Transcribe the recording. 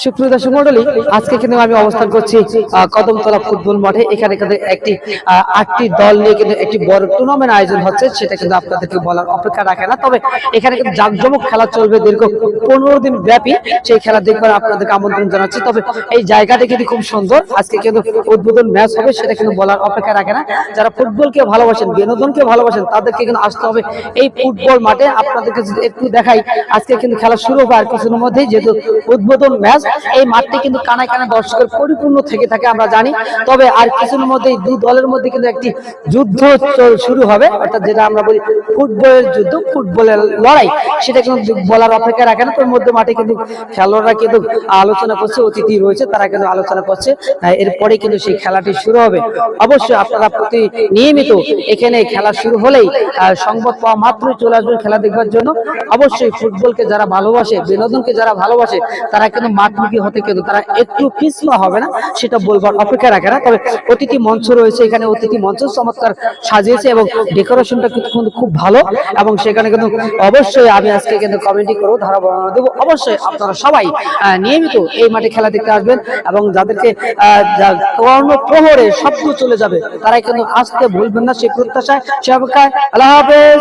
সুপ্রিয় দর্শক মন্ডলী আজকে কিন্তু আমি অবস্থান করছি কদমতলা ফুটবল মাঠে। এখানে কিন্তু একটি আটটি দল নিয়ে কিন্তু একটি বড় টুর্নামেন্ট আয়োজন হচ্ছে, সেটা কিন্তু আপনাদেরকে বলার অপেক্ষা রাখে না। তবে এখানে কিন্তু জাঁকজমক খেলা চলবে দীর্ঘ পনেরো দিন ব্যাপী। সেই খেলা দেখবার আপনাদেরকে আমন্ত্রণ জানাচ্ছি। তবে এই জায়গাটা কিন্তু খুব সুন্দর। আজকে কিন্তু উদ্বোধন ম্যাচ হবে, সেটা কিন্তু বলার অপেক্ষা রাখে না। যারা ফুটবলকে ভালোবাসেন, বিনোদনকে ভালোবাসেন, তাদেরকে কিন্তু আসতে হবে এই ফুটবল মাঠে। আপনাদেরকে একটু দেখাই, আজকে কিন্তু খেলা শুরু হবে আর কিছুর মধ্যেই, যেহেতু উদ্বোধন ম্যাচ এই মাঠটি কিন্তু কানায় কানায় দর্শকের পরিপূর্ণ থেকে থাকে, আমরা জানি। তবে আর কিছুর মধ্যেই দুই দলের মধ্যে কিন্তু একটি যুদ্ধ শুরু হবে, অর্থাৎ যেটা আমরা বলি ফুটবলের যুদ্ধ, ফুটবলের লড়াই। সেটা কিন্তু বলার অপেক্ষা রাখে না, তোর মধ্যে মাঠে কিন্তু খেলোয়াড়রা কিন্তু আলোচনা করছে, অতিথি রয়েছে, তারা কিন্তু আলোচনা করছে এরপরে কিন্তু সেই খেলাটি শুরু হবে। অবশ্যই আপনারা প্রতি নিয়মিত এখানে খেলা শুরু হলেই সংবাদ পাওয়া মাত্রই চলে আসবেন খেলা দেখবার জন্য। অবশ্যই ফুটবলকে যারা ভালোবাসে, বিনোদনকে যারা ভালোবাসে, তারা কিন্তু মাঠমুখী হতে কিন্তু তারা একটু পিছপা হবে না সেটা বলবার অপেক্ষা রাখে না। তবে অতিথি মঞ্চ রয়েছে এখানে অতিথি মঞ্চ চমৎকার সাজিয়েছে এবং ডেকোরেশনটা কিন্তু খুব ভালো এবং সেখানে কিন্তু অবশ্যই আমি আজকে কিন্তু কমেন্টি করব ধারা দেবো। অবশ্যই আপনারা সবাই নিয়মিত এই মাঠে খেলা দেখতে আসবেন এবং যাদেরকে আহ, যা- কর্ণ প্রহরে শব্দ চলে যাবে তারাই কিন্তু আসতে ভুলবেন না সেই প্রত্যাশায়। সে অপেক্ষায় আল্লাহ হাফেজ।